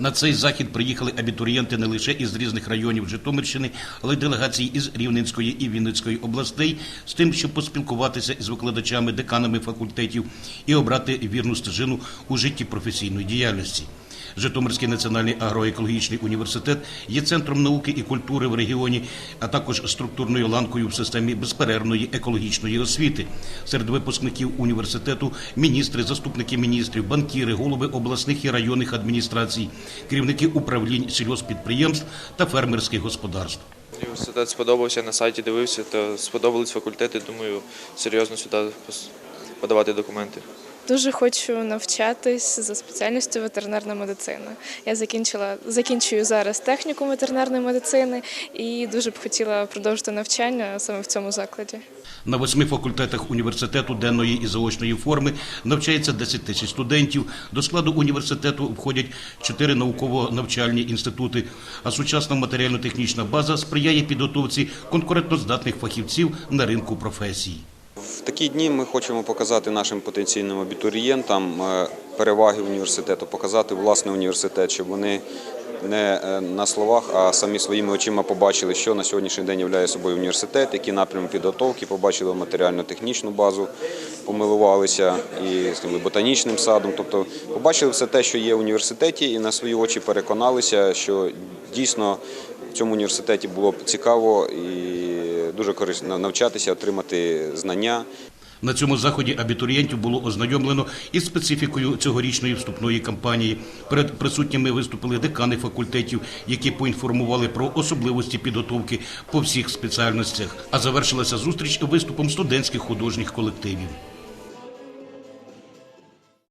На цей захід приїхали абітурієнти не лише із різних районів Житомирщини, але й делегації із Рівненської і Вінницької областей з тим, щоб поспілкуватися з викладачами, деканами факультетів і обрати вірну стежину у житті професійної діяльності. Житомирський національний агроекологічний університет є центром науки і культури в регіоні, а також структурною ланкою в системі безперервної екологічної освіти. Серед випускників університету міністри, заступники міністрів, банкіри, голови обласних і районних адміністрацій, керівники управлінь сільгоспідприємств та фермерських господарств. Університет сподобався, на сайті дивився, то сподобались факультети, думаю, серйозно сюди подавати документи. Дуже хочу навчатись за спеціальністю ветеринарна медицина. Я закінчила закінчую зараз техніку ветеринарної медицини і дуже б хотіла продовжити навчання саме в цьому закладі. На восьми факультетах університету денної і заочної форми навчається 10 тисяч студентів. До складу університету входять чотири науково-навчальні інститути. А сучасна матеріально-технічна база сприяє підготовці конкурентоздатних фахівців на ринку професій. Такі дні ми хочемо показати нашим потенційним абітурієнтам е, переваги університету, показати власний університет, щоб вони не е, на словах, а самі своїми очима побачили, що на сьогоднішній день являє собою університет, які напрямки підготовки, побачили матеріально-технічну базу, помилувалися і скажімо, ботанічним садом. Тобто побачили все те, що є в університеті, і на свої очі переконалися, що дійсно в цьому університеті було б цікаво і дуже корисно навчатися, отримати знання. На цьому заході абітурієнтів було ознайомлено із специфікою цьогорічної вступної кампанії. Перед присутніми виступили декани факультетів, які поінформували про особливості підготовки по всіх спеціальностях. А завершилася зустріч виступом студентських художніх колективів.